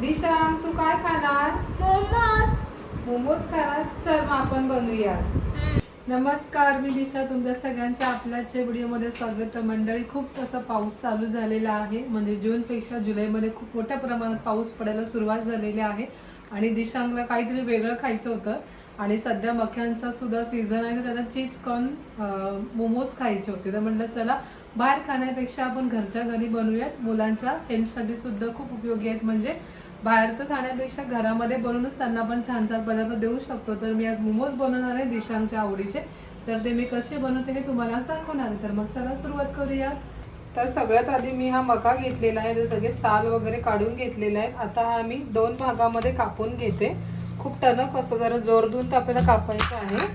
दिशांग तू काय खाणार? मोमोज. मोमोज खाणार? चल मग आपण बनवूया. नमस्कार मी दिशा. तुमच्या सगळ्यांचं आपल्याच्या व्हिडिओमध्ये स्वागत. मंडळी खूप असा पाऊस चालू झालेला आहे. म्हणजे जूनपेक्षा जुलैमध्ये खूप मोठ्या प्रमाणात पाऊस पडायला सुरुवात झालेली आहे. आणि दिशांगला काहीतरी वेगळं खायचं होतं. आणि सध्या मख्यांचा सुद्धा सीझन आहे. तर त्यांना चीज कॉर्न मोमोज खायचे होते. तर म्हटलं चला बाहेर खाण्यापेक्षा आपण घरच्या घरी बनवूयात. मुलांच्या हेल्थसाठी सुद्धा खूप उपयोगी आहेत. म्हणजे बाहेरचं खाण्यापेक्षा घरामध्ये बनवूनच त्यांना पण छान छान पदार्थ देऊ शकतो. तर मी आज मोमोज बनवणार आहे दिशांच्या आवडीचे. तर ते मी कसे बनवते हे तुम्हाला आज दाखवणार आहे. तर मग चला सुरुवात करूया तर सगळ्यात आधी मी हा मका घेतलेला आहे. ते सगळे साल वगैरे काढून घेतलेले आहेत. आता हा मी दोन भागामध्ये कापून घेते. खूप टणक असतो जरा जोर देऊन तर आपल्याला कापायचं आहे.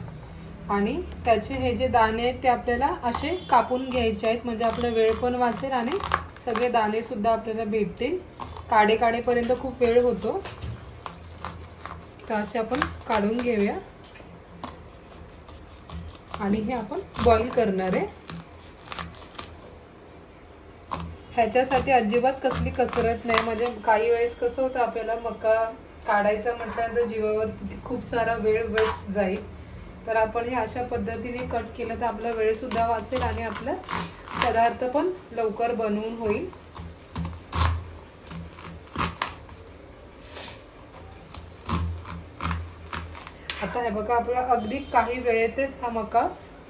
आणि त्याचे हे जे दाणे आहेत ते आपल्याला असे कापून घ्यायचे आहेत. म्हणजे आपला वेळ पण वाचेल आणि सगळे दाणेसुद्धा आपल्याला भेटतील. काडे काढेपर्यंत खूप वेळ होतो. तर असे आपण काढून घेऊया. आणि हे आपण बॉईल करणार आहे. ह्याच्यासाठी अजिबात कसली कसरत नाही. म्हणजे काही वेळेस कसं होतं आपल्याला मका काढायचा म्हटल्यानंतर जीवावर खूप सारा वेळ वेस्ट जाईल. तर आपण हे अशा पद्धतीने कट केलं तर आपला वेळ सुद्धा वाचेल आणि आपला पदार्थ पण लवकर बनवून होईल. आता हे बघा आपला अगदी काही वेळेतच हा मका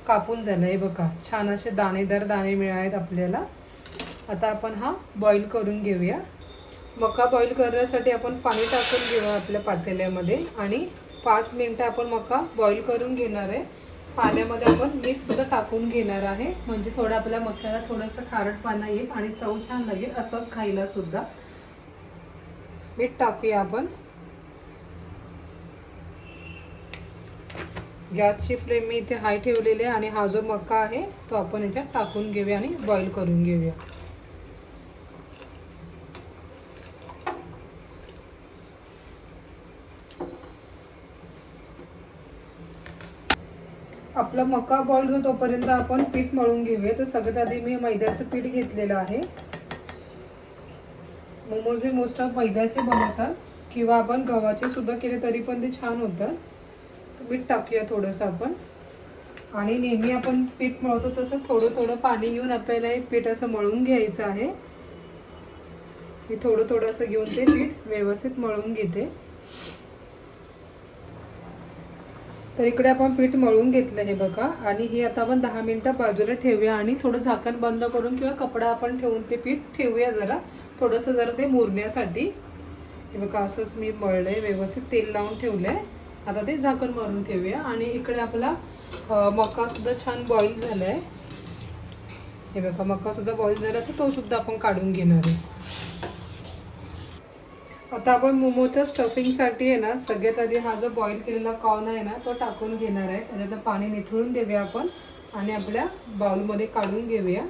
कापून झाला. आहे बघा छान असे दाणेदार दाणे मिळालेत आपल्याला. आता आपण हा बॉईल करून घेऊया. मका बॉईल करण्यासाठी आपण पाणी टाकून घेऊया आपल्या पातेल्यामध्ये. आणि पाच मिनटं आपण मका बॉईल करून घेणार आहे. पाण्यामध्ये आपण मीठसुद्धा टाकून घेणार आहे. म्हणजे थोडं आपल्या मक्याला थोडंसं खारटपणा येईल आणि चव छान लागेल असंच खायला सुद्धा. मीठ टाकूया आपण. गॅसची फ्लेम मी इथे हाय ठेवलेली आहे आणि हा जो मका आहे तो आपण याच्यात टाकून घेऊया आणि बॉईल करून घेऊया. आपला मका बॉईल होतो तोपर्यंत आपण पीठ मळून घेऊया. तर सगळ्यात आधी मी मैद्याचं पीठ घेतलेलं आहे. मोमोज हे मोस्ट ऑफ मैद्याचे बनवतात. किंवा आपण गव्हाचे सुद्धा केले तरी पण ते छान होतात. मीठ टाकूया थोडंसं आपण. आणि नेहमी आपण पीठ मळतो तसं थोडं थोडं पाणी घेऊन आपल्याला हे पीठ असं मळून घ्यायचं आहे. मी थोडं थोडं असं घेऊन ते पीठ व्यवस्थित मळून घेते. तर इकडे आपण पीठ मळून घेतलं हे बघा. आणि हे आता आपण दहा मिनटं बाजूला ठेवूया आणि थोडं झाकण बंद करून किंवा कपडा आपण ठेवून ते पीठ ठेवूया जरा. थोडंसं जरा ते मुरण्यासाठी. हे बघा असंच मी मळलं आहे व्यवस्थित तेल लावून ठेवलं आहे आता ते झाकण मारून ठेवूया. आणि इकडे आपला मका सुद्धा छान बॉईल झालाय. हे बघा मका सुद्धा बॉईल झाला तर तो सुद्धा आपण काढून घेणार आहे. आता आपण मोमोच्या स्टफिंगसाठी आहे ना सगळ्यात आधी हा जो बॉईल केलेला कॉर्न आहे ना तो टाकून घेणार आहे. त्याच्यात पाणी निथळून देऊया आपण. आणि आपल्या बाउलमध्ये काढून घेऊया.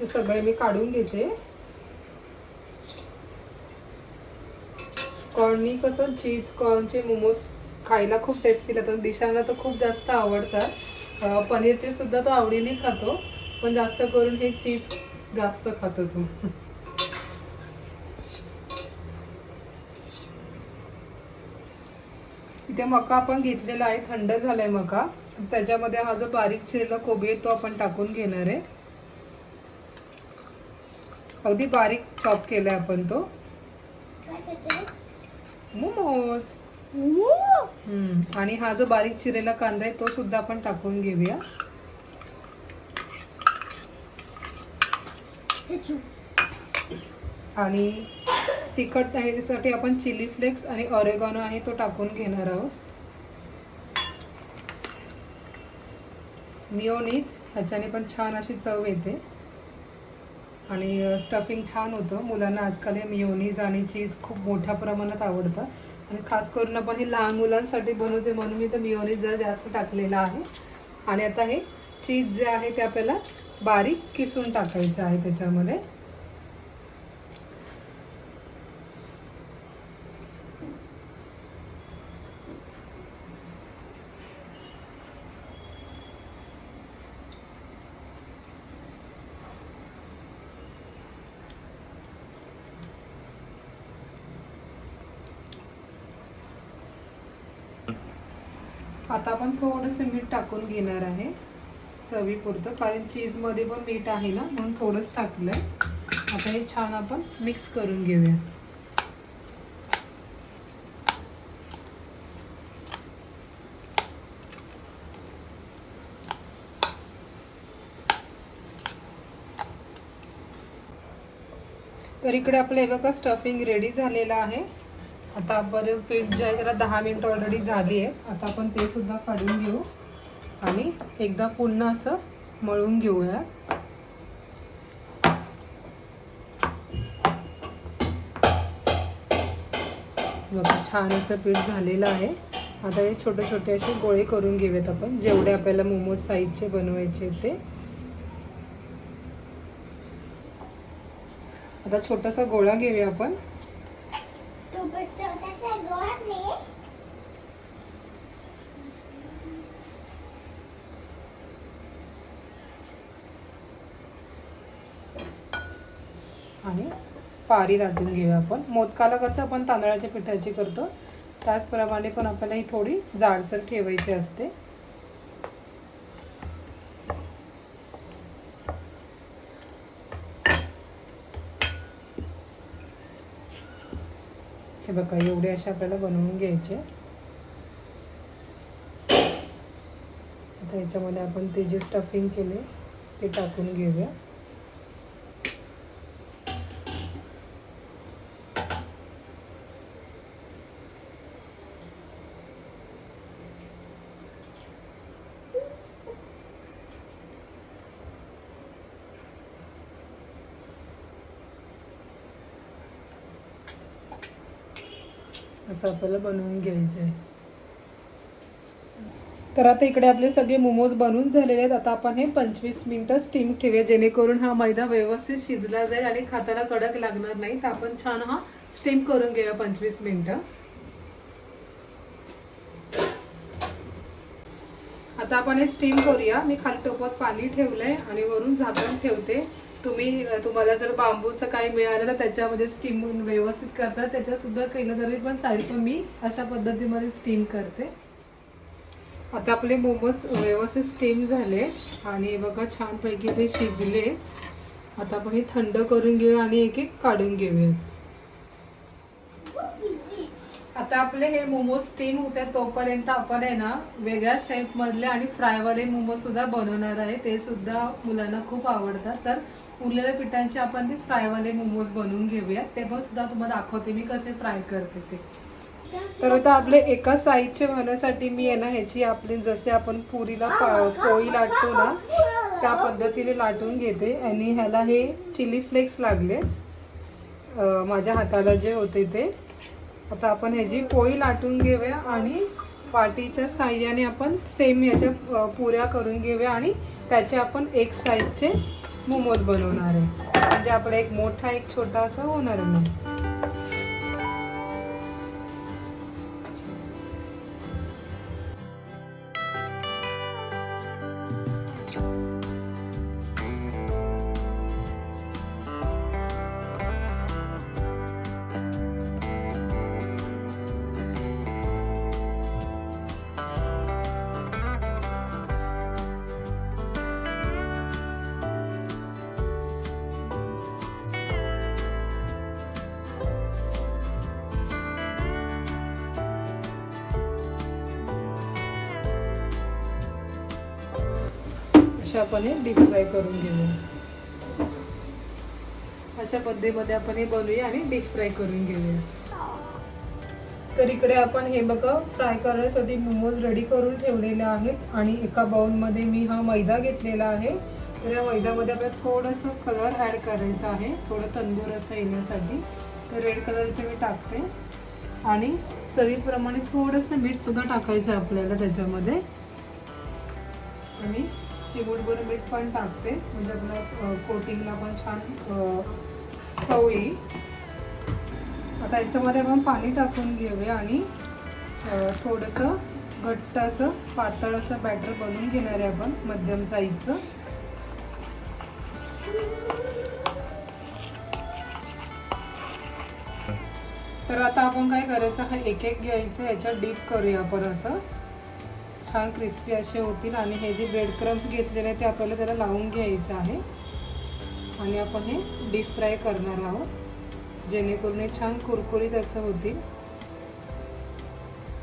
ते सगळे मी काढून घेते. कॉर्ननी कसं चीज कॉर्नचे मोमोज खायला खूप टेस्टी लागतात. दिशांना तर खूप जास्त आवडतात. पनीर ते सुद्धा तो आवडीने खातो पण जास्त करून हे चीज जास्त खातो तो. इथे मका आपण घेतलेला आहे थंड झालाय मका. त्याच्यामध्ये हा जो बारीक चिरलेला कोबी आहे तो आपण टाकून घेणार आहे. अगदी बारीक चॉप केलाय आपण तो. काय मोमोज. हम्म. आणि हा जो बारीक चिरेला कांदा आहे तो सुद्धा आपण टाकून घेऊया. आणि तिखटसाठी आपण चिली फ्लेक्स आणि ऑरेगॉनो आहे तो टाकून घेणार आहोत. मिओनीज ह्याच्याने पण छान अशी चव येते. आणि स्टफिंग छान होतं. मुलांना आजकाल हे मिओनीज आणि चीज खूप मोठ्या प्रमाणात आवडतं. आणि खास करून आपण हे लहान मुलांसाठी बनवते म्हणून मी तर मिओनीज जरा जास्त टाकलेला आहे. आणि आता हे चीज जे आहे ते आपल्याला बारीक किसून टाकायचं आहे त्याच्यामध्ये. आता आपण थोडंसं मीठ टाकून घेणार आहे. चवीपुरतं कारण चीजमध्ये पण मीठ आहे ना म्हणून थोडंच टाकलं आहे आता हे छान आपण मिक्स करून घेऊया. तर इकडे आपलं हे बघा स्टफिंग रेडी झालेलं आहे. आता आपण पीठ जे आहे त्याला दहा मिनटं ऑलरेडी झाली आहे. आता आपण ते सुद्धा काढून घेऊ. आणि एकदा पुन्हा असं मळून घेऊया. बघा छान असं पीठ झालेलं आहे. आता हे छोटे छोटे असे गोळे करून घेऊयात आपण. जेवढे आपल्याला मोमोज साईजचे बनवायचे ते. आता छोटासा गोळा घेऊया आपण तू बसवताचा गोळा नाही आणि पारी लाटून घेऊया आपण. मोदकाला कसं आपण तांदळाच्या पिठाची करतो त्याचप्रमाणे पण आपल्याला ही थोडी जाडसर ठेवायची असते. हे बघा एवढे असे आपल्याला बनवून घ्यायचे. आता याच्यामध्ये आपण ते जे स्टफिंग केले ते टाकून घेऊया. असं आपल्याला बनवून घ्यायचं आहे. तर आता इकडे आपले सगळे मोमोज बनवून झालेले आहेत. आता आपण हे पंचवीस मिनटं स्टीम ठेवूया. जेणेकरून हा मैदा व्यवस्थित शिजला जाईल आणि खाताला कडक लागणार नाही. तर आपण छान हा स्टीम करून घेऊया पंचवीस मिनटं. आता आपण हे स्टीम करूया. मी खाली टोपत पाणी ठेवलंय आणि वरून झाकण ठेवते. तुम्ही तुम्हाला जर बांबूचं काही मिळालं तर त्याच्यामध्ये स्टीम व्यवस्थित करतात. त्याच्यासुद्धा केलं तरी पण चालेल पण मी अशा पद्धतीमध्ये स्टीम करते. आता आपले मोमोज व्यवस्थित स्टीम झाले आणि बघा छानपैकी ते शिजले. आता आपण हे थंड करून घेऊया आणि एक एक काढून घेऊयात आता आपले हे मोमोज स्टीम होते तोपर्यंत आपण आहे ना वेगळ्या शेप मधले आणि फ्रायवाले मोमोज सुद्धा बनवणार आहे. ते सुद्धा मुलांना खूप आवडतात. तर उरलेल्या पिठांचे आपण ते फ्रायवाले मोमोज बनवून घेऊया. ते पण सुद्धा तुम्हाला दाखवते मी कसे फ्राय करते ते. तर आता आपले एका साईजचे होण्यासाठी मी आहे ना ह्याची आपली जसे आपण पुरीला पोळी लाटतो ना त्या पद्धतीने लाटून घेते. आणि ह्याला हे चिली फ्लेक्स लागले. माझ्या हाताला जे होते ते. आता आपण ह्याची पोळी लाटून घेऊया आणि वाटीच्या साह्याने आपण सेम ह्याच्या पुऱ्या करून घेऊया आणि त्याचे आपण एक साईजचे मोमोज बनवणार आहे. म्हणजे आपला एक मोठा एक छोटा असा होणार आहे. अशा आपण हे डीप फ्राय करून घेऊया अशा पद्धतीमध्ये आपण हे बनवूया आणि डीप फ्राय करून घेऊया. तर इकडे आपण हे बघा फ्राय करण्यासाठी मोमोज रेडी करून ठेवलेले आहेत आणि एका बाउलमध्ये मी हा मैदा घेतलेला आहे. तर या मैद्यामध्ये आपल्याला थोडंसं कलर ॲड करायचा आहे थोडं तंदूर असं येण्यासाठी. तर रेड कलर इथे मी टाकते. आणि चवीप्रमाणे थोडंसं मीठसुद्धा टाकायचं आहे आपल्याला त्याच्यामध्ये. आणि चिमूटभर मीठ पण टाकते. म्हणजे आपल्या कोटिंगला पण छान चव येईल. आता याच्यामध्ये आपण पाणी टाकून घेऊया आणि थोडंसं घट्ट असं पातळ असं बॅटर बनवून घेणार आहे आपण मध्यम साईजचं तर आता आपण काय करायचं हा एक एक घ्यायचं याच्यात डीप करूया आपण असं. छान क्रिस्पी असे होतील आणि हे जे ब्रेड क्रम्स घेतलेले ते आपल्याला त्याला लावून घ्यायचं आहे. आणि आपण हे डीप फ्राय करणार आहोत. जेणेकरून हे छान कुरकुरीत असं होतील.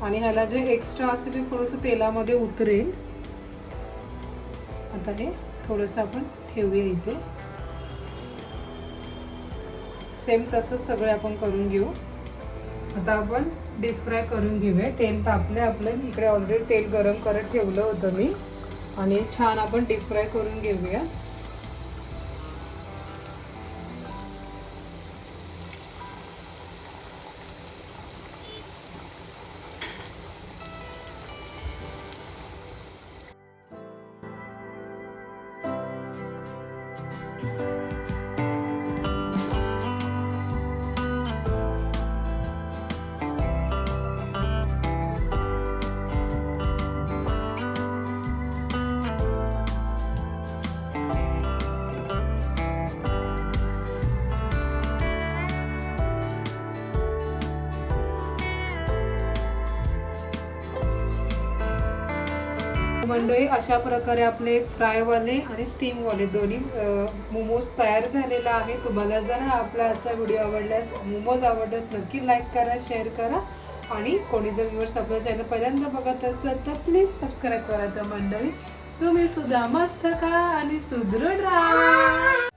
आणि ह्याला जे एक्स्ट्रा असेल ते थोडंसं तेलामध्ये उतरेल. आता हे थोडंसं आपण ठेवूया इथे. सेम तसंच सगळे आपण करून घेऊ. आता आपण डीप फ्राय करून घेऊया. तेल तापले आपलं. इकडे ऑलरेडी तेल गरम करत ठेवलं होतं मी. आणि छान आपण डीप फ्राय करून घेऊया. मंडळी अशा प्रकारे आपले फ्रायवाले आणि स्टीमवाले दोन्ही मोमोज तयार झालेला आहे तुम्हाला जर हा आपला असा व्हिडिओ आवडल्यास मोमोज आवडल्यास नक्की लाईक करा शेअर करा. आणि कोणी जर व्ह्युअर्स आपलं चॅनल पहिल्यांदा बघत असेल तर प्लीज सबस्क्राईब करा तर मंडळी. तुम्ही सुद्धा मस्त खा आणि सुदृढ राहा.